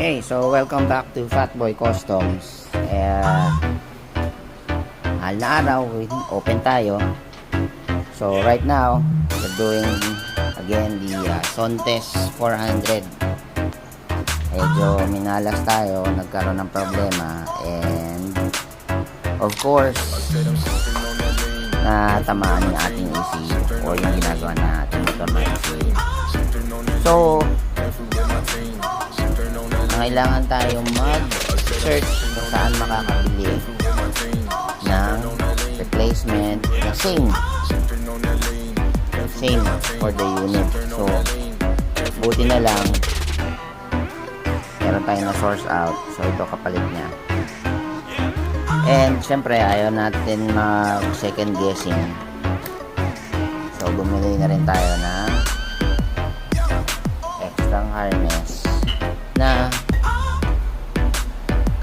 Okay, so welcome back to Fatboy Customs. Uh, mahal na araw, open tayo. So right now, we're doing again the uh, Sontes 400. Medyo minalas tayo, nagkaroon ng problema and of course, natamaan yung ating ECU o yung ginagawa na ating motor na. So, kailangan tayong mag-search kung saan makakabili ng replacement na same same for the unit. So buti na lang meron tayong na source out. So ito kapalit niya. And syempre ayaw natin mag second guessing. So bumili na rin tayo ng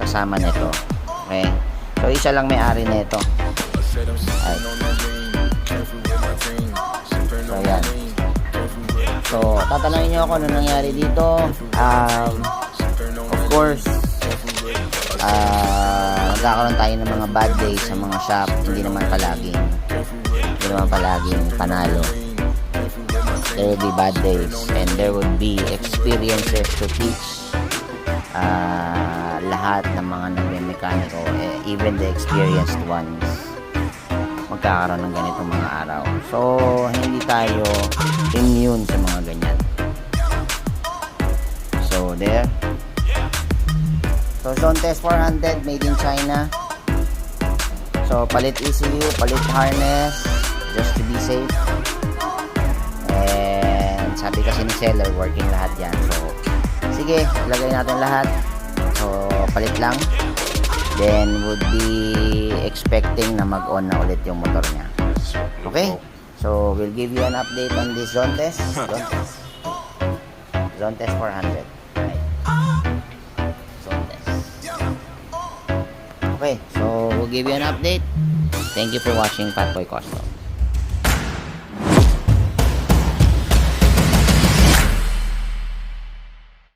kasama nito. Okay? So, isa lang may-ari nito. Ay. So, yan. So, tatanungin nyo ako ano nangyari dito. Um, of course, ah, nagkakaroon tayo ng mga bad days sa mga shop. Hindi naman palaging, hindi naman palaging panalo. There will be bad days and there would be experiences to teach ah, lahat ng mga nagme-mekaniko, eh, even the experienced ones, magkakaroon ng ganitong mga araw. So, hindi tayo immune sa mga ganyan. So, there. So, Zone Test 400, made in China. So, palit ECU, palit harness, just to be safe. And, sabi kasi ni seller, working lahat yan. So, sige, ilagay natin lahat. Palit lang. Then, would be expecting na mag-on na ulit yung motor niya. Okay? So, we'll give you an update on this zone test. Zone test. Zone test 400. Right. Zone test. Okay, so we'll give you an update. Thank you for watching Fatboy Custom.